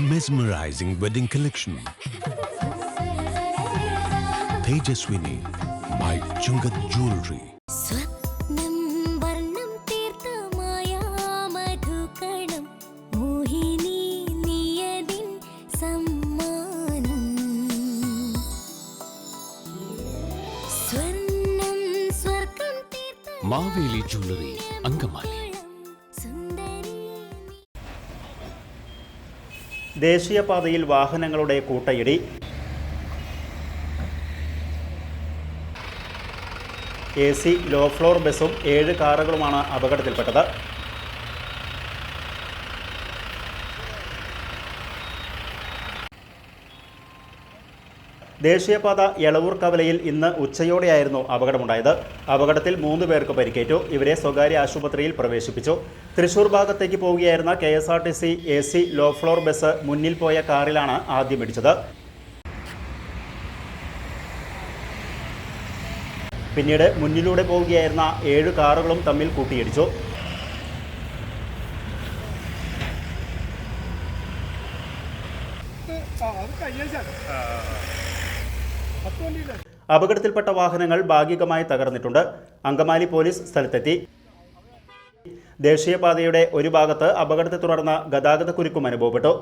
Mesmerizing wedding collection. Tejaswini by Chungat Jewelry. സ്വപ്നം Maveli jewellery Angamaly. ദേശീയപാതയിൽ വാഹനങ്ങളുടെ കൂട്ടയിടി. എ സി ലോ ഫ്ലോർ ബസ്സും ഏഴ് കാറുകളുമാണ് അപകടത്തിൽപ്പെട്ടത്. ദേശീയപാത എളവൂർ കവലയിൽ ഇന്ന് ഉച്ചയോടെയായിരുന്നു അപകടമുണ്ടായത്. അപകടത്തിൽ മൂന്ന് പേർക്ക് പരിക്കേറ്റു. ഇവരെ സ്വകാര്യ ആശുപത്രിയിൽ പ്രവേശിപ്പിച്ചു. തൃശൂർ ഭാഗത്തേക്ക് പോവുകയായിരുന്ന K S R T C A C low floor bus മുന്നിൽ പോയ കാറിലാണ് ആദ്യം ഇടിച്ചത്. പിന്നീട് മുന്നിലൂടെ പോവുകയായിരുന്ന ഏഴ് കാറുകളും തമ്മിൽ കൂട്ടിയിടിച്ചു. അപകടത്തിൽപ്പെട്ട വാഹനങ്ങൾ ഭാഗികമായി തകർന്നിട്ടുണ്ട്. അങ്കമാലി പോലീസ് സ്ഥലത്തെത്തി. ദേശീയപാതയുടെ ഒരു ഭാഗത്ത് അപകടത്തെ തുടർന്ന് ഗതാഗത കുരുക്കും അനുഭവപ്പെട്ടു.